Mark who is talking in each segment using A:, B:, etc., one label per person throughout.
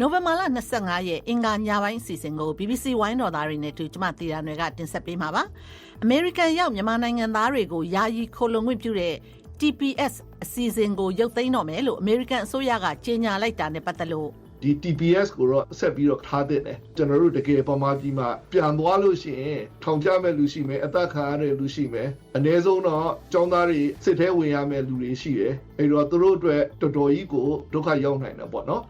A: နိုဝင်ဘာလ25ရက်အင်္ဂါညပိုင်းအစီအစဉ်ကို BBC ဝိုင်းတော်သားတွေနဲ့တူကျမတီတာတွေကတင်ဆက်ပေးမှာပါအမေရိကန်ရောက်မြန်မာနိုင်ငံသားတွေကိုယာယီခိုလုံခွင့်ပြုတဲ့ TPS အစီအစဉ်ကိုရုပ်သိမ်းတော့မယ်လို့အမေရိကန်အစိုးရကကြေညာလိုက်တာနဲ့ပတ်သက်လို့
B: ဒီ TPS ကိုတော့ဆက်ပြီးတော့ထားတဲ့တယ်ကျွန်တော်တို့တကယ်ပမာပြည်မှာပြန်သွားလို့ရှိရင်ထောင်ချမဲ့လူရှိမယ်အသက်ခံရတဲ့လူရှိမယ်အ ਨੇ ဆုံးတော့ចောင်းသားတွေစစ်ထဲဝင်ရမဲ့လူတွေရှိတယ်အဲ့တော့သူတို့အတွက်တော်တော်ကြီးကိုဒုက္ခရောက်နိုင်တယ်ပေါ့နော်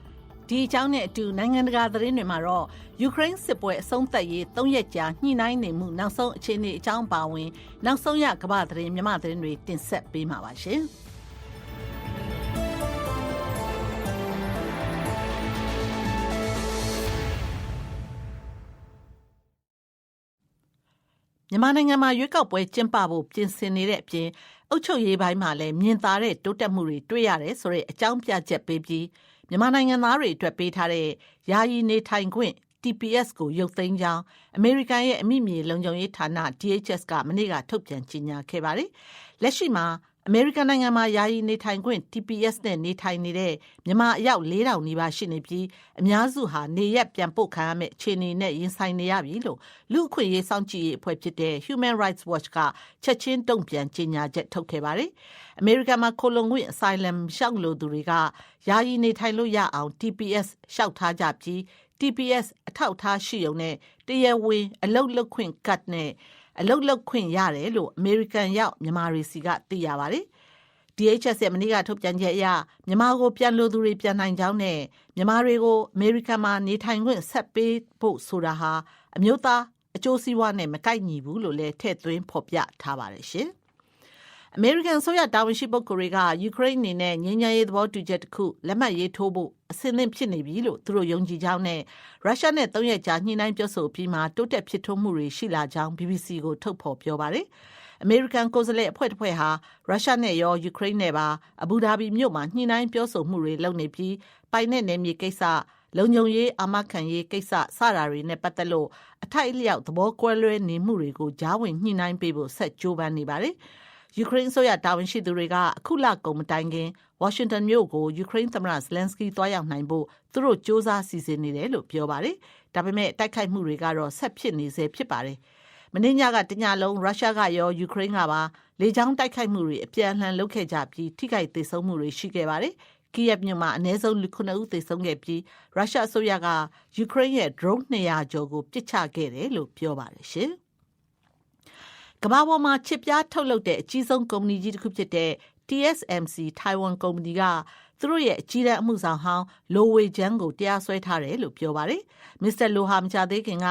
A: ဒီအကြောင်းနဲ့အတူနိုင်ငံတကာသတင်းတွေမှာတော့ယူကရိန်းစစ်ပွဲအဆုံးသတ်ရေး၃ရက်ကြာညှိနှိုင်းနေမှုနောက်ဆုံးအခြေအနေအကြောင်းပါဝင် နောက်ဆုံးရကမ္ဘာသတင်းမြမသတင်းတွေတင်ဆက်ပေးမှာပါရှင်။မြန်မာနိုင်ငံမှာရွေးကောက်ပွဲကျင်းပဖို့ပြင်ဆင်နေတဲ့အပြင်အုပ်ချုပ်ရေးပိုင်းမှာလည်းမြင်သာတဲ့တိုးတက်မှုတွေတွေ့ရတယ်ဆိုတဲ့အကြောင်းပြချက်ပေးပြီး မြန်မာနိုင်ငံသားတွေအတွက်ပေးထားတဲ့ယာယီနေထိုင်ခွင့် TPS ကိုရုပ်သိမ်းကြောင်းအမေရိကန်ရဲ့အမိမြေလုံခြုံရေးဌာန DHS ကမနေ့ကထုတ်ပြန်ကြေညာခဲ့ပါတယ်။လက်ရှိမှာ အမေရိကန်နိုင်ငံမှာယာယီနေထိုင်ခွင့် TPS နဲ့နေထိုင်နေတဲ့မြန်မာအယောက်4000နီးပါးရှိနေပြီးအများစုဟာနေရက်ပြန်ပို့ခံရမယ့်အခြေအနေနဲ့ရင်ဆိုင်နေရပြီလို့လူအခွင့်အရေးစောင့်ကြည့်ရေးအဖွဲ့ဖြစ်တဲ့ Human Rights Watch ကချက်ချင်းတုံ့ပြန်ကြေညာချက်ထုတ်ခဲ့ပါတယ်။အမေရိကန်မှာခိုလုံခွင့် asylum ရှောက်လို့သူတွေကယာယီနေထိုင်လို့ရအောင် TPS ရှောက်ထားကြပြီး TPS အထောက်အထားရှိုံနဲ့တရားဝင်အလုပ်လုပ်ခွင့်ကတ်နဲ့ အလုတ်လောက်ခွင့်ရတယ်လို့အမေရိကန်ရောက်မြန်မာတွေစီကသိရပါတယ်။ DHS ရဲ့မနေ့ကထုတ်ပြန်ချက်အရမြန်မာကိုပြန်လို့သူတွေပြန်နိုင်ကြောင်းနဲ့မြန်မာတွေကိုအမေရိကန်မှာနေထိုင်ခွင့်ဆက်ပေးဖို့ဆိုတာဟာအမျိုးသားအကျိုးစီးပွားနဲ့မကိုက်ညီဘူးလို့လည်းထည့်သွင်းဖော်ပြထားပါတယ်ရှင်။ အမေရိကန်ဆိုရတာဝန်ရှိပုဂ္ဂိုလ်တွေကယူကရိန်းအနေနဲ့ငြိမ်းချမ်းရေးသဘောတူချက်တစ်ခုလက်မှတ်ရေးထိုးဖို့အဆင်သင့်ဖြစ်နေပြီလို့သူတို့ယုံကြည်ကြောင်းနဲ့ရုရှားနဲ့သုံးရက်ကြာညှိနှိုင်းပြောဆိုပြီးမှတိုးတက်ဖြစ်ထွန်းမှုတွေရှိလာကြောင်း BBC ကိုထုတ်ဖော်ပြောပါတယ်။အမေရိကန်ကိုယ်စားလှယ်အဖွဲ့တစ်ဖွဲ့ဟာရုရှားနဲ့ရောယူကရိန်းနဲ့ပါအဘူဒါဘီမြို့မှာညှိနှိုင်းပြောဆိုမှုတွေလုပ်နေပြီးပိုင်နဲ့နယ်မြေကိစ္စလုံခြုံရေးအာမခံရေးကိစ္စစတာတွေနဲ့ပတ်သက်လို့အထိုက်အလျောက်သဘောကွဲလွဲနေမှုတွေကိုကြားဝင်ညှိနှိုင်းပေးဖို့ဆက်ကြိုးပမ်းနေပါတယ်။ ယူကရိန်းဆိုရတာဝန်ရှိသူတွေကအခုလကုန်မတိုင်ခင်ဝါရှင်တန်မြို့ကိုယူကရိန်းသမ္မတဇလန်စကီသွားရောက်နိုင်ဖို့သူတို့စ조사စီစဉ်နေတယ်လို့ပြောပါတယ်။ဒါပေမဲ့တိုက်ခိုက်မှုတွေကတော့ဆက်ဖြစ်နေဆဲဖြစ်ပါတယ်။မင်းညကတညလုံးရုရှားကရောယူကရိန်းကပါလေကြောင်းတိုက်ခိုက်မှုတွေအပြန်အလှန်လုပ်ခဲ့ကြပြီးထိခိုက်ဒေဆုံးမှုတွေရှိခဲ့ပါတယ်။ကီယက်မြို့မှာအနည်းဆုံးလူ9ဦးသေဆုံးခဲ့ပြီးရုရှားအစိုးရကယူကရိန်းရဲ့ drone 200ကျော်ကိုပစ်ချခဲ့တယ်လို့ပြောပါတယ်ရှင်။ ကမ္ဘာပေါ်မှာချစ်ပြားထုတ်လုပ်တဲ့အကြီးဆုံးကုမ္ပဏီကြီးတစ်ခုဖြစ်တဲ့ TSMC Taiwan ကုမ္ပဏီကသူတို့ရဲ့အကြီးတန်းအမှုဆောင်ဟောင်းလိုဝေဂျန်ကိုတရားစွဲထားတယ်လို့ပြောပါတယ်။မစ္စတာလိုဟာမကြသေးခင်က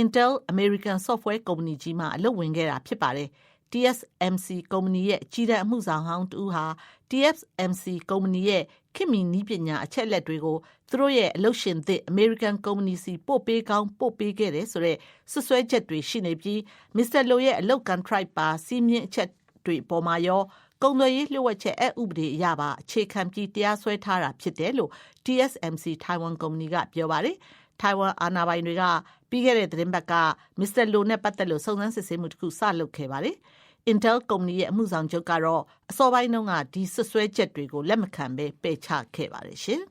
A: Intel American Software ကုမ္ပဏီကြီးမှာအလုပ်ဝင်ခဲ့တာဖြစ်ပါတယ်။ TSMC ကုမ္ပဏီရဲ့အကြီးတန်းအမှုဆောင်ဟောင်းတူဟာ TSMC ကုမ္ပဏီရဲ့ ခင်မီနီးပညာအချက်လက်တွေကိုသူတို့ရဲ့အလုပ်ရှင်သစ် American ကုမ္ပဏီစီပို့ပေးကောင်းပို့ပေးခဲ့တယ်ဆိုတဲ့ဆွဆွဲချက်တွေရှိနေပြီး Mr. Lo ရဲ့အလုပ် contract ပါစီးမြင့်အချက်တွေပေါ်မှာရောကုံသွယ်ရေးလျှို့ဝှက်ချက်အဥပဒေအရပါအခြေခံပြီးတရားစွဲထားတာဖြစ်တယ်လို့ TSMC Taiwan ကုမ္ပဏီကပြောပါတယ်။ Taiwan အာဏာပိုင်တွေကပြီးခဲ့တဲ့သတင်းပတ်က Mr. Lo နဲ့ပတ်သက်လို့စုံစမ်းစစ်ဆေးမှုတစ်ခုစလုပ်ခဲ့ပါတယ်။ Intel ကုမ္ပဏီရဲ့အမှုဆောင်ချုပ်ကတော့အစောပိုင်းတုန်းကဒီဆွဆွဲချက်တွေကိုလက်မခံဘဲပယ်ချခဲ့ပါတယ်ရှင်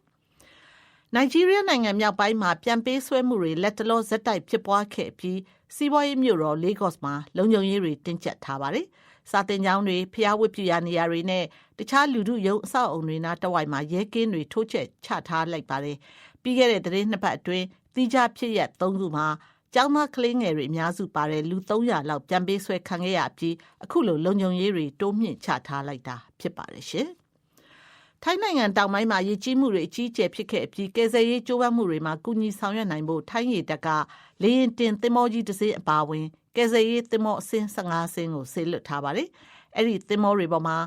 A: ။နိုင်ဂျီးရီးယားနိုင်ငံမြောက်ပိုင်းမှာပြန်ပေးဆွဲမှုတွေလက်တလောဇက်တိုက်ဖြစ်ပွားခဲ့ပြီးစီးပွားရေးမြို့တော်လေးကော့စ်မှာလုံခြုံရေးတွေတင်းကျပ်ထားပါတယ်။စာတင်ကျောင်းတွေဖျားဝတ်ပြရာနေရာတွေနဲ့တခြားလူထုရုံအဆောက်အုံတွေနားတဝိုက်မှာရဲကင်းတွေထိုးချက်ချထားလိုက်ပါတယ်။ပြီးခဲ့တဲ့သတင်းနှစ်ပတ်အတွင်းတိကျဖြစ်ရသုံးခုမှာ ကျောင်းသားကလေးငယ်တွေအများစုပါတဲ့လူ300လောက်ပြန်ပေးဆွဲခံခဲ့ရပြီးအခုလိုလုံခြုံရေးတွေတိုးမြင့်ချထားလိုက်တာဖြစ်ပါတယ်ရှင်။ထိုင်းနိုင်ငံတောင်ပိုင်းမှာရည်ကြီးမှုတွေအကြီးအကျယ်ဖြစ်ခဲ့ပြီးကယ်ဆယ်ရေးကြိုးပမ်းမှုတွေမှာကုညီဆောင်ရွက်နိုင်ဖို့ထိုင်းရေတပ်ကလေရင်တင်သင်္ဘောကြီးတစ်စင်းအပါအဝင်ကယ်ဆယ်ရေးသင်္ဘောအစင်း15စင်းကိုဆေးလွတ်ထားပါတယ်။အဲ့ဒီသင်္ဘောတွေပေါ်မှာ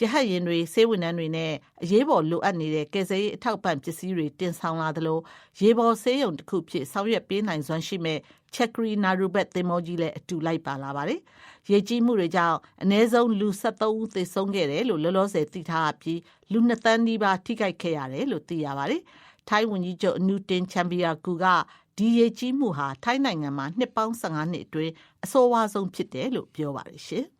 A: ရဟတ်ရင်တွေစေဝနန်းတွေနဲ့အရေးပေါ်လိုအပ်နေတဲ့ကယ်ဆယ်ရေးအထောက်ပံ့ပစ္စည်းတွေတင်ဆောင်လာသလိုရေပေါ်ဆေးရုံတစ်ခုဖြစ်ဆောင်ရွက်ပေးနိုင်စွမ်းရှိမဲ့ချက်ဂရီနာရူဘက်သင်္ဘောကြီးလည်းအတူလိုက်ပါလာပါတယ်။ရေကြီးမှုတွေကြောင့်အ ਨੇ ဆုံးလူ73ဦးသေဆုံးခဲ့တယ်လို့လောလောဆယ်သိထားပြီးလူ2သန်းနီးပါးထိခိုက်ခဲ့ရတယ်လို့သိရပါတယ်။ထိုင်းဝန်ကြီးချုပ်အနူတင်ချန်ပီယာကူကဒီရေကြီးမှုဟာထိုင်းနိုင်ငံမှာနှစ်ပေါင်း15နှစ်အတွင်းအဆိုးဝါးဆုံးဖြစ်တယ်လို့ပြောပါတယ်ရှင်။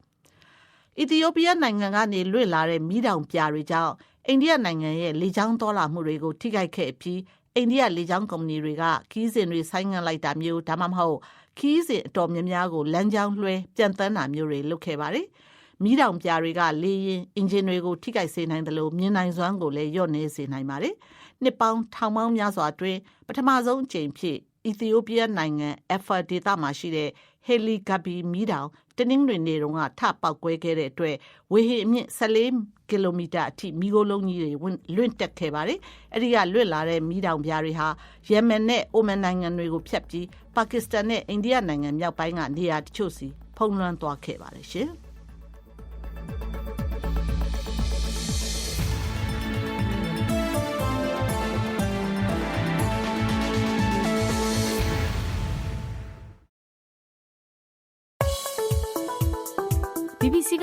A: အီသီယိုးပီးယားနိုင်ငံကနေလွင့်လာတဲ့မီးတောင်ပြာတွေကြောင့်အိန္ဒိယနိုင်ငံရဲ့လေကြောင်းတော်လာမှုတွေကိုထိခိုက်ခဲ့ပြီးအိန္ဒိယလေကြောင်းကုမ္ပဏီတွေကခီးစဉ်တွေဆိုင်းငံ့လိုက်တာမျိုးဒါမှမဟုတ်ခီးစဉ်အတော်များများကိုလမ်းကြောင်းလွှဲပြန်တန်းတာမျိုးတွေလုပ်ခဲ့ပါတယ်။မီးတောင်ပြာတွေကလေရင်အင်ဂျင်တွေကိုထိခိုက်စေနိုင်တယ်လို့မြင်နိုင်စွမ်းကိုလည်းညှော့နေစေနိုင်ပါတယ်။နှစ်ပေါင်းထောင်ပေါင်းများစွာအတွင်းပထမဆုံးအကြိမ်ဖြစ် အီသီယိုးပီးယားနိုင်ငံအဖာဒေသမှာရှိတဲ့ဟယ်လီဂဘီမီတောင်တနင်္ဂနွေနေ့တုန်းကထပောက်ကွဲခဲ့တဲ့အတွက်ဝေဟင်အမြင့်14ကီလိုမီတာအထိမီးခိုးလုံးကြီးတွေလွင့်တက်ခဲ့ပါတယ်။အဲဒီကလွင့်လာတဲ့မီးတောင်ပြားတွေဟာယမန်နဲ့အိုမန်နိုင်ငံတွေကိုဖျက်ပြီးပါကစ္စတန်နဲ့အိန္ဒိယနိုင်ငံမြောက်ပိုင်းကနေရာတချို့စီဖုံးလွှမ်းသွားခဲ့ပါတယ်ရှင်။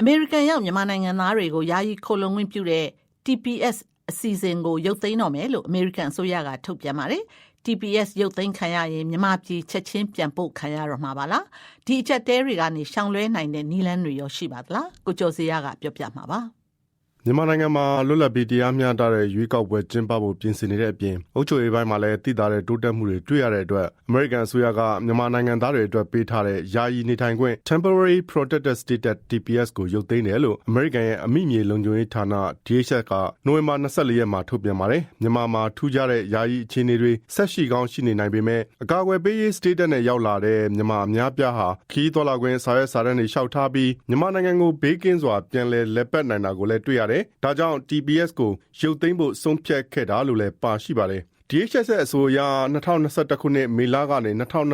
A: အမေရိကန်ရောက်မြန်မာနိုင်ငံသားတွေကိုယာယီခိုလုံဝင်ပြုတဲ့ TPS အစီအစဉ်ကိုရုပ်သိမ်းတော့မယ်လို့အမေရိကန်အစိုးရကထုတ်ပြန်ပါတယ်။ TPS ရုပ်သိမ်းခံရရင်မြန်မာပြည်ချက်ချင်းပြန်ပို့ခံရတော့မှာပါလားဒီအချက်တဲတွေကနေရှောင်လွှဲနိုင်တဲ့နီလန်းတွေရောရှိပါသလားကိုကျော်စရာကပြောပြမှာပါ
C: မြန်မာနိုင်ငံမှာလွတ်လပ်ပြီးတရားမျှတတဲ့ရွေးကောက်ပွဲကျင်းပဖို့ပြင်ဆင်နေတဲ့အပြင်အုပ်ချုပ်ရေးပိုင်းမှာလည်းတည်တာတဲ့တိုးတက်မှုတွေတွေ့ရတဲ့အတွက်အမေရိကန်အစိုးရကမြန်မာနိုင်ငံသားတွေအတွက်ပေးထားတဲ့ယာယီနေထိုင်ခွင့် Temporary Protected Status TPS ကိုရုပ်သိမ်းတယ်လို့အမေရိကန်ရဲ့အမိမြေလုံခြုံရေးဌာန DHS ကနိုဝင်ဘာ24ရက်မှာထုတ်ပြန်ပါတယ်မြန်မာမှာထူးခြားတဲ့ယာယီအခြေအနေတွေဆက်ရှိကောင်းရှိနေနိုင်ပေမဲ့အကာအကွယ်ပေးရေး status နဲ့ရောက်လာတဲ့မြန်မာအများပြားဟာခီးတော်လာခွင့်စာရွက်စာတမ်းတွေလျှောက်ထားပြီးမြန်မာနိုင်ငံကိုဘေးကင်းစွာပြန်လည်လက်ပတ်နိုင်တာကိုလည်းတွေ့ရတယ်။ဒါကြောင့် TPS ကိုရုပ်သိမ်းဖို့ဆုံးဖြတ်ခဲ့တာလို့လည်းပါရှိပါတယ်။ DHS ရဲ့အဆိုအရ2021ခုနှစ်မေလကနေ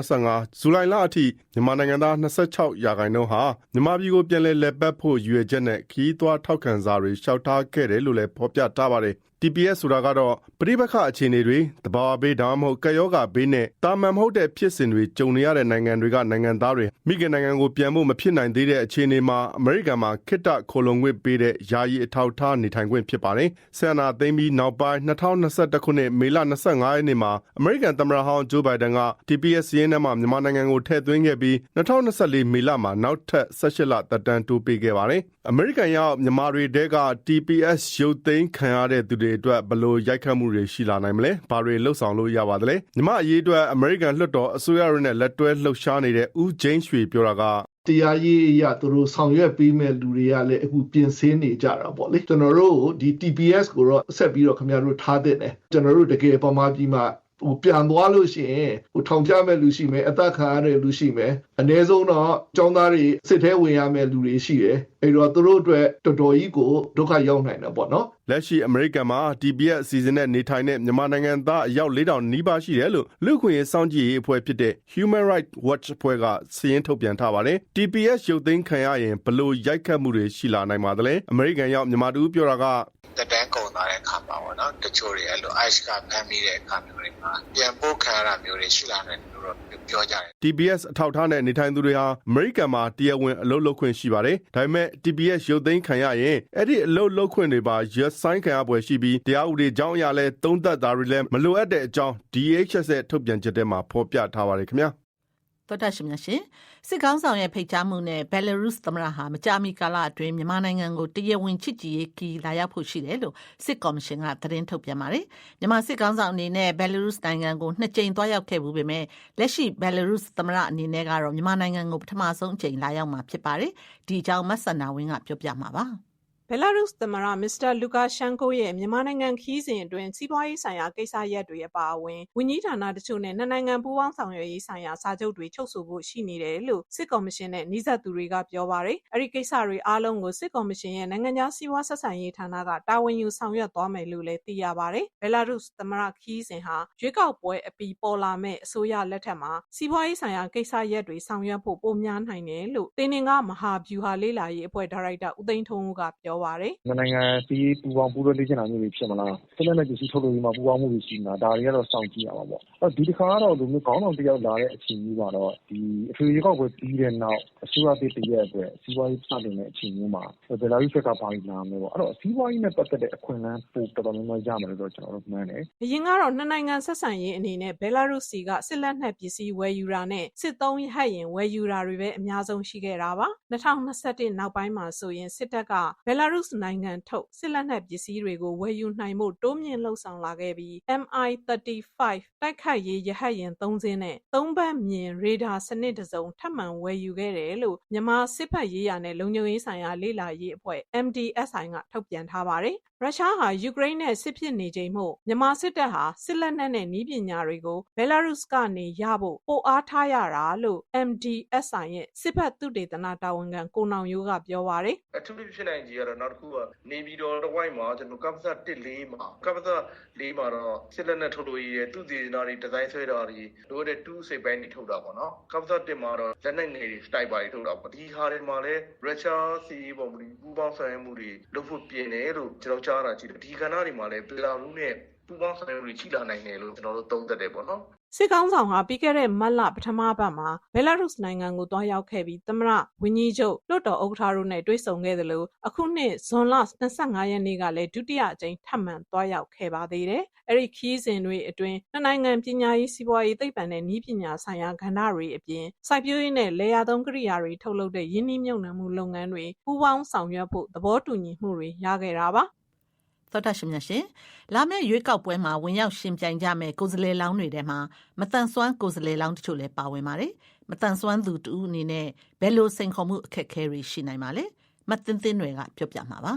C: 2025ဇူလိုင်လအထိမြန်မာနိုင်ငံသား26ရာခိုင်နှုန်းဟာမြန်မာပြည်ကိုပြန်လည်လက်ပတ်ဖို့ရည်ရွယ်ချက်နဲ့ခီးသွွားထောက်ခံစာတွေလျှောက်ထားခဲ့တယ်လို့လည်းဖော်ပြထားပါတယ်။ TPS ဆိုတာကတော့ပြိပခအခြေအနေတွေတဘာဝဘေးဒါမှမဟုတ်ကပ်ယောဂဘေးနဲ့တာမန်မဟုတ်တဲ့ဖြစ်စဉ်တွေကြုံနေရတဲ့နိုင်ငံတွေကနိုင်ငံသားတွေမိခင်နိုင်ငံကိုပြန်ဖို့မဖြစ်နိုင်သေးတဲ့အခြေအနေမှာအမေရိကန်မှာခိတ္တခိုလုံခွင့်ပေးတဲ့ယာယီအထောက်ထားနေထိုင်ခွင့်ဖြစ်ပါတယ်။ဆန္ဒသိမ်းပြီးနောက်ပိုင်း2021ခုနှစ်မေလ25ရက်နေ့မှာအမေရိကန်သမ္မတဟောင်းဂျိုးဘိုင်ဒန်က TPS ရင်းထဲမှာမြန်မာနိုင်ငံကိုထည့်သွင်းခဲ့ပြီး2024မေလမှာနောက်ထပ်18လသက်တမ်းတိုးပေးခဲ့ပါတယ်။အမေရိကန်ရောက်မြန်မာတွေတဲက TPS ရုပ်သိမ်းခံရတဲ့သူတွေအတွက်ဘလို့ရိုက်ခတ်မှုတွေရှိလာနိုင်မလဲ။ဘာတွေလှုပ်ဆောင်လို့ရပါသလဲ။မြမအရေးအတွက်အမေရိကန်လွှတ်တော်အစိုးရရနဲ့လက်တွဲလှုပ်ရှားနေတဲ့ဦးဂျိမ်းရွှေပြောတာက
B: တရားရေးအရသူတို့ဆောင်ရွက်ပေးမဲ့လူတွေကလည်းအခုပြင်ဆင်နေကြတာပေါ့လေကျွန်တော်တို့ဒီ TPS ကိုတော့ဆက်ပြီးတော့ခင်ဗျားတို့ထားတဲ့တယ်ကျွန်တော်တို့တကယ်ပမာပြည်မှာ ဟိုပြန်သွားလို့ရှိရင်ဟိုထောင်ချမဲ့လူရှိမယ်အသက်ခံရတဲ့လူရှိမယ်အ ਨੇ ဆုံးတော့ចောင်းသားတွေစစ်ထဲဝင်ရမဲ့လူတွေရှိတယ်အဲ့တော့သူတို့အတွက်တော်တော်ကြီးကိုဒုက္ခရောက်နိုင်တယ်ပေါ့နော်
C: လက်ရှိအမေရိကန်မှာ TPS အစီအစဉ်နဲ့နေထိုင်တဲ့မြန်မာနိုင်ငံသားအယောက်4000နီးပါးရှိတယ်လို့လူ့ခွင့်ရေးစောင့်ကြည့်ရေးအဖွဲ့ဖြစ်တဲ့ Human Rights Watch အဖွဲ့ကစာရင်းထုတ်ပြန်ထားပါတယ်။ TPS ရုပ်သိမ်းခံရရင်ဘလို့ရိုက်ခတ်မှုတွေရှိလာနိုင်ပါသလဲ။အမေရိကန်ရောက်မြန်မာတူပြောတာက
D: တက်တန်းကုန်သွားတဲ့အခါမှာပေါ့နော်တချို့တွေအဲ့လို ice ကဖမ်းမိတဲ့အခါမျိုးတွေမှာပြန်ပို့ခံရတာမျိုးတွေရှိလာတယ်လို့တော့ပြောကြတယ်
C: TPS အထောက်ထားနဲ့နေထိုင်သူတွေဟာအမေရိကန်မှာတရားဝင်အလုပ်လုပ်ခွင့်ရှိပါတယ်။ဒါပေမဲ့ TPS ရုပ်သိမ်းခံရရင်အဲ့ဒီအလုပ်လုပ်ခွင့်တွေပါရက်ဆိုင်ခံရပွဲရှိပြီးတရားဥပဒေကြောင်းအရလဲသုံးသက်တာတွေလည်းမလိုအပ်တဲ့အကြောင်း DHS ရဲ့ထုတ်ပြန်ချက်ထဲမှာဖော်ပြထားပါတယ်ခင်ဗျာ။
A: တော်တာရှင်များရှင်စစ်ကောင်းဆောင်ရဲ့ဖိတ်ကြားမှုနဲ့ဘယ်လာရုစ်သမ္မတဟာမကြာမီကာလအတွင်းမြန်မာနိုင်ငံကိုတရားဝင်ချစ်ကြည်ရေးကီလာရောက်ဖို့ရှိတယ်လို့စစ်ကော်မရှင်ကသတင်းထုတ်ပြန်ပါတယ်မြန်မာစစ်ကောင်းဆောင်အနေနဲ့ဘယ်လာရုစ်နိုင်ငံကိုနှစ်ကြိမ်သွားရောက်ခဲ့မှုပေမဲ့လက်ရှိဘယ်လာရုစ်သမ္မတအနေနဲ့ကတော့မြန်မာနိုင်ငံကိုပထမဆုံးအကြိမ်လာရောက်မှာဖြစ်ပါတယ်ဒီအကြောင်းမဆန္ဒဝင်းကပြောပြမှာပါ
E: ဘယ်လာရုစ်သမ္မတမစ္စတာလူကာရှန်ကိုရဲ့မြန်မာနိုင်ငံခီးစဉ်အတွင်းစီးပွားရေးဆိုင်ရာကိစ္စရပ်တွေအပါအဝင်ဝန်ကြီးဌာနတချို့နဲ့နှစ်နိုင်ငံပူးပေါင်းဆောင်ရွက်ရေးဆိုင်ရာစာချုပ်တွေချုပ်ဆိုဖို့ရှိနေတယ်လို့စစ်ကော်မရှင်နဲ့နှိစက်သူတွေကပြောပါတယ်။အဲဒီကိစ္စတွေအားလုံးကိုစစ်ကော်မရှင်ရဲ့နိုင်ငံခြားစီးပွားဆက်ဆံရေးဌာနကတာဝန်ယူဆောင်ရွက်သွားမယ်လို့လည်းသိရပါတယ်။ဘယ်လာရုစ်သမ္မတခီးစဉ်ဟာရွေးကောက်ပွဲအပြီးပေါ်လာမဲ့အစိုးရလက်ထက်မှာစီးပွားရေးဆိုင်ရာကိစ္စရပ်တွေဆောင်ရွက်ဖို့ပိုများနိုင်တယ်လို့တင်းနှင်ကမဟာဗျူဟာလေးလာရေးအဖွဲ့ဒါရိုက်တာဦးသိန်းထွန်းဦးကပြောပါတယ်။
F: နှစ်နိုင်ငံစီးပူပေါင်း ပူးတွဲလေ့ကျင့်တာမျိုးတွေ ဖြစ်မလားဆက်လက်နဲ့ပစ္စည်း ထုတ်လုပ်ရေးမှာ ပူပေါင်းမှုတွေ ရှိမလား ဒါတွေကတော့ စောင့်ကြည့်ရမှာပေါ့အဲ့ဒီတစ်ခါကတော့ဒီမျိုးခေါင်းဆောင်တယောက် လာတဲ့အချိန်ကြီးမှာတော့ဒီအထွေထွေကောက်ပွဲ ပြီးတဲ့နောက် အစိုးရသစ်တရက်အတွက် စီးပွားရေးစတင်တဲ့အချိန်မျိုးမှာ ဘယ်လာရုစ်ကပါရီလာမယ်ပေါ့ အဲ့တော့ စီးပွားရေးနဲ့ ပတ်သက်တဲ့ အခွင့်အလမ်း ပိုတော်တော်များများ ရမယ်လို့တော့ ကျွန်တော်တို့မှန်းတယ်
E: အရင်ကတော့ နှစ်နိုင်ငံဆက်ဆံရေးအနေနဲ့ဘယ်လာရုစ်စီက စစ်လက်နက်ပစ္စည်း ဝယ်ယူတာနဲ့ စစ်သုံးရဟတ်ရင်ဝယ်ယူတာတွေပဲ အများဆုံးရှိခဲ့တာပါ2021နောက်ပိုင်းမှာဆိုရင် စစ်တပ်ကဘယ်လာရုစ်နိုင်ငံထုတ်စစ်လက်နက်ပစ္စည်းတွေကိုဝယ်ယူနိုင်မှုတိုးမြင့်လှုပ်ဆောင်လာခဲ့ပြီး MI35 တိုက်ခိုက်ရေးရဟတ်ရင်3စင်းနဲ့သုံးဘက်မြင်ရေဒါစနစ်တစ်စုံထပ်မံဝယ်ယူခဲ့တယ်လို့မြန်မာစစ်ဖက်ရေးရာနဲ့လုံခြုံရေးဆိုင်ရာလေ့လာရေးအဖွဲ့ MDSI ကထုတ်ပြန်ထားပါတယ်ရုရှားဟာယူကရိန်းနဲ့စစ်ဖြစ်နေချိန်မို့မြန်မာစစ်တပ်ဟာစစ်လက်နက်နဲ့နည်းပညာတွေကိုဘယ်လာရုစ်ကနေရဖို့ပိုအားထားရတာလို့ MDSI ရဲ့စစ်ဖက်သုတေသနတာဝန်ခံကိုနောင်ရိုးကပြောပါတယ်
G: အထူးဖြစ်နိုင်ကြီးကတော့နောက်တစ်ခုကနေပြည်တော်တစ်ဝိုက်မှာကျွန်တော်ကပ္ပစ14မှာကပ္ပစ4မှာတော့စစ်လက်နက်ထုတ်လို့ရတဲ့သူတည်နာတွေဒီဇိုင်းဆွဲတာတွေလိုတဲ့2စိတ်ပိုင်းတွေထုတ်တာပေါ့နော်ကပ္ပစ1မှာတော့လက်နက်ငယ်တွေစတိုက်ပါတွေထုတ်တာပေါ့ဒီဟာတွေမှာလည်းရုရှားစီးပေါ်မူပူပေါင်းဆိုင်မှုတွေလုပ်ဖို့ပြင်တယ်လို့ကျွန်တော်ကြားတာကြည့်တယ်ဒီကဏ္ဍတွေမှာလည်းဘယ်လာရုနဲ့ပူပေါင်းဆိုင်မှုတွေရှိလာနိုင်တယ်လို့ကျွန်တော်တို့သုံးသပ်တယ်ပေါ့နော်
E: စစ်ကောင်းဆောင်ဟာပြီးခဲ့တဲ့မတ်လပထမပတ်မှာဘယ်လာရုစ်နိုင်ငံကိုတွားရောက်ခဲ့ပြီးသမ္မတဝန်ကြီးချုပ်လွှတ်တော်ဥက္ကဋ္ဌတို့နဲ့တွေ့ဆုံခဲ့သလိုအခုနှစ်ဇွန်လ25ရက်နေ့ကလည်းဒုတိယအကြိမ်ထပ်မံတွားရောက်ခဲ့ပါသေးတယ်။အဲ့ဒီခီးစဉ်တွေအတွင်းနှစ်နိုင်ငံပညာရေးစီးပွားရေးသိပ္ပံနဲ့နည်းပညာဆိုင်ရာကဏ္ဍတွေအပြင်စိုက်ပျိုးရေးနဲ့လယ်ယာသုံးကိရိယာတွေထုတ်လုပ်တဲ့ယင်းနှိမ့်မြုပ်နှံမှုလုပ်ငန်းတွေပူးပေါင်းဆောင်ရွက်ဖို့သဘောတူညီမှုတွေရခဲ့တာပါ။
A: သောတာရှင်များရှင်လာမယ့်ရွေးကောက်ပွဲမှာဝင်ရောက်ရှင်ပြိုင်ကြမယ့်ကိုယ်စားလှယ်လောင်းတွေထဲမှာမတန်ဆွမ်းကိုယ်စားလှယ်လောင်းတချို့လည်းပါဝင်ပါတယ်မတန်ဆွမ်းသူတူအနေနဲ့ဘယ်လိုစိန်ခေါ်မှုအခက်အခဲတွေရှိနိုင်ပါလဲမသင်းသင်းတွေကပြောပြမှာပါ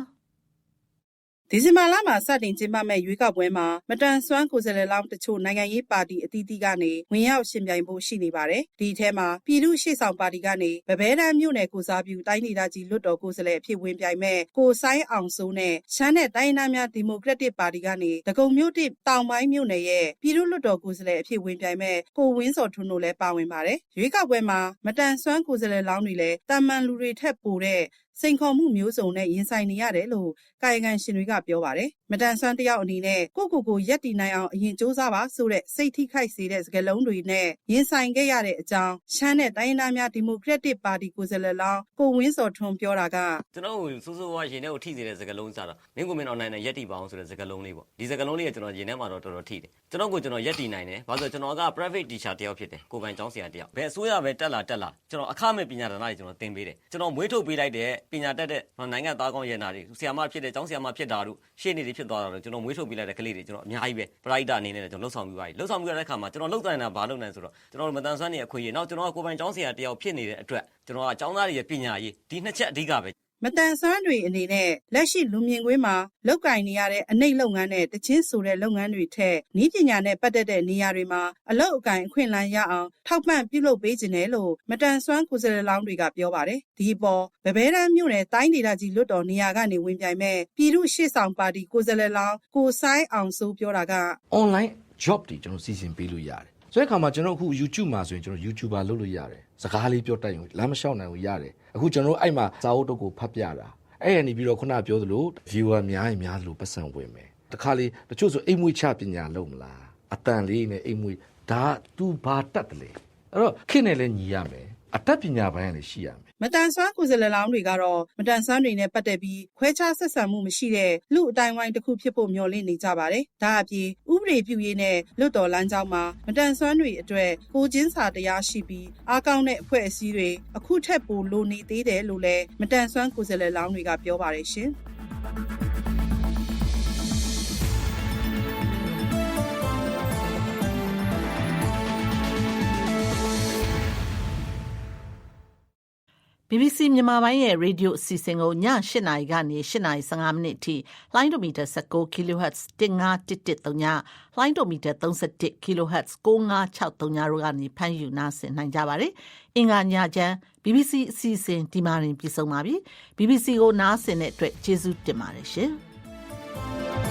H: ဒီဇင်ဘာလမှာစတင်ကျင်းပမဲ့ရွေးကောက်ပွဲမှာမတန်ဆွမ်းကိုယ်စားလှယ်လောင်းတချို့နိုင်ငံရေးပါတီအသီးသီးကနေဝင်ရောက်ရှင်ပြိုင်ဖို့ရှိနေပါတယ်။ဒီအထဲမှာပြည်သူ့ရှေ့ဆောင်ပါတီကနေဗဘဲတန်းမြို့နယ်ကိုစားပြုတိုင်းဒေသကြီးလွတ်တော်ကိုယ်စားလှယ်အဖြစ်ဝင်ပြိုင်မဲ့ကိုဆိုင်အောင်စိုးနဲ့ရှမ်းနဲ့တိုင်းရင်းသားများဒီမိုကရက်တစ်ပါတီကနေဒဂုံမြို့တစ်တောင်ပိုင်းမြို့နယ်ရဲ့ပြည်သူ့လွတ်တော်ကိုယ်စားလှယ်အဖြစ်ဝင်ပြိုင်မဲ့ကိုဝင်းစော်ထွန်းတို့လည်းပါဝင်ပါတယ်။ရွေးကောက်ပွဲမှာမတန်ဆွမ်းကိုယ်စားလှယ်လောင်းတွေလည်းတာမန်လူတွေထက်ပိုတဲ့စိန်ခေါ်မှုမျိုးစုံနဲ့ရင်ဆိုင်နေရတယ်လို့ကာယကံရှင်တွေကပြောပါတယ်။မတန်ဆွမ်းတယောက်အနေနဲ့ကိုကိုကိုရက်တီနိုင်အောင်အရင်စူးစမ်းပါဆိုတဲ့စိတ်ထိခိုက်စေတဲ့စကားလုံးတွေနဲ့ရင်ဆိုင်ခဲ့ရတဲ့အကြောင်းရှမ်းနဲ့တိုင်းရင်းသားများဒီမိုကရက်တစ်ပါတီကိုယ်စားလှယ်လောင်းကိုဝင်းစော်ထွန်းပြောတာက
I: ကျွန်တော်တို့စိုးစိုးဝါရင်ထဲကိုထိစေတဲ့စကားလုံးစတာမင်းကိုမင်းအောင်နိုင်တဲ့ရက်တီပါအောင်ဆိုတဲ့စကားလုံးလေးပေါ့ဒီစကားလုံးလေးကကျွန်တော်ရင်ထဲမှာတော့တော်တော်ထိတယ်ကျွန်တော်ကိုကျွန်တော်ရက်တီနိုင်တယ်ဘာလို့ဆိုကျွန်တော်က private teacher တယောက်ဖြစ်တယ်ကိုပိုင်ကျောင်းဆရာတယောက်ဘယ်အစိုးရပဲတက်လာတက်လာကျွန်တော်အခမဲ့ပညာဒါနတွေကျွန်တော်သင်ပေးတယ်ကျွန်တော်မွေးထုတ်ပေးလိုက်တဲ့ပညာတတ်တဲ့နိုင်ငံသားကောင်းရနာတွေဆရာမဖြစ်တဲ့ကျောင်းဆရာမဖြစ်တာတို့ရှေ့နေတွေဖြစ်သွားတာတို့ကျွန်တော်မွေးထုတ်ပေးလိုက်တဲ့ကလေးတွေကျွန်တော်အများကြီးပဲပရိုက်တာအနေနဲ့ကျွန်တော်လှုပ်ဆောင်ပြီးပါပြီလှုပ်ဆောင်ပြီးရတဲ့အခါမှာကျွန်တော်လှုပ်တိုင်းတာဘာလုပ်နိုင်ဆိုတော့ကျွန်တော်မတန်ဆွမ်းနေအခွင့်အရေးနောက်ကျွန်တော်ကကိုပိုင်ကျောင်းဆရာတယောက်ဖြစ်နေတဲ့အတွက်ကျွန်တော်ကကျောင်းသားတွေရဲ့ပညာရေးဒီနှစ်ချက်အဓိကပဲ
H: မတန်ဆွမ်းတွေအနေနဲ့လက်ရှိလူမြင်ကွင်းမှာလောက်ကင်နေရတဲ့အနှိမ့်လုပ်ငန်းနဲ့တချင်းဆိုတဲ့လုပ်ငန်းတွေထက်ဤပညာနဲ့ပတ်သက်တဲ့နေရာတွေမှာအလောက်အကင်အခွင့်အလမ်းရအောင်ထောက်ပံ့ပြုလုပ်ပေးခြင်းတယ်လို့မတန်ဆွမ်းကိုယ်စားလှယ်လောင်းတွေကပြောပါတယ်ဒီအပေါ်ဗဘဲတန်းမြို့နယ်တိုင်းဒေသကြီးလွတ်တော်နေရာကနေဝင်ပြိုင်မဲ့ပြည်သူ့ရှေ့ဆောင်ပါတီကိုယ်စားလှယ်လောင်းကိုဆိုင်အောင်စိုးပြောတာက
J: online job တွေကျွန်တော်စီစဉ်ပေးလို့ရတယ် ဆိုတဲ့အခါမှာကျွန်တော်အခု YouTube မှာဆိုရင်ကျွန်တော် YouTuber လုပ်လို့ရတယ်စကားလေးပြောတတ်ရင်လမ်းမလျှောက်နိုင်ဘူးရတယ်အခုကျွန်တော်အဲ့မှာစာအုပ်တုပ်ကိုဖတ်ပြတာအဲ့ရနေပြီးတော့ခုနပြောသလို viewer များရင်များသလိုပတ်စံဝင်မယ်တခါလေတချို့ဆိုအိမ်မွေးချပညာလုပ်မလားအတန်လေးနဲ့အိမ်မွေးဒါ तू ဘာတတ်တယ်လေအဲ့တော့ခင့်နဲ့လည်းညီရမယ် အတတ်ပညာပိုင်းကလည်းရှိရမယ်
H: မတန်ဆွမ်းကိုယ်စားလှယ်လောင်းတွေကတော့မတန်ဆွမ်းတွေနဲ့ပတ်သက်ပြီးခွဲခြားဆက်ဆံမှုမရှိတဲ့လူအတိုင်းဝိုင်းတစ်ခုဖြစ်ဖို့မျှော်လင့်နေကြပါတယ်။ဒါအပြင်ဥပဒေပြုရေးနဲ့လွတ်တော်လမ်းကြောင်းမှာမတန်ဆွမ်းတွေအတွက်ကိုချင်းစာတရားရှိပြီးအားကောင်းတဲ့အဖွဲ့အစည်းတွေအခုထက်ပိုလိုနေသေးတယ်လို့လည်းမတန်ဆွမ်းကိုယ်စားလှယ်လောင်းတွေကပြောပါတယ်ရှင်။
A: BBC မြန်မာပိုင်းရဲ့ရေဒီယိုအစီအစဉ်ကိုည8:00နာရီကနေ8:15မိနစ်အထိလိုင်းဒိုမီတာ19 kHz 15113ညလိုင်းဒိုမီတာ31 kHz 9563တို့ကနေဖမ်းယူနားဆင်နိုင်ကြပါတယ်။အင်္ဂါညချမ်း BBC အစီအစဉ်ဒီမှာရင်ပြဆုံးပါပြီ။ BBC ကိုနားဆင်တဲ့အတွက်ကျေးဇူးတင်ပါတယ်ရှင်။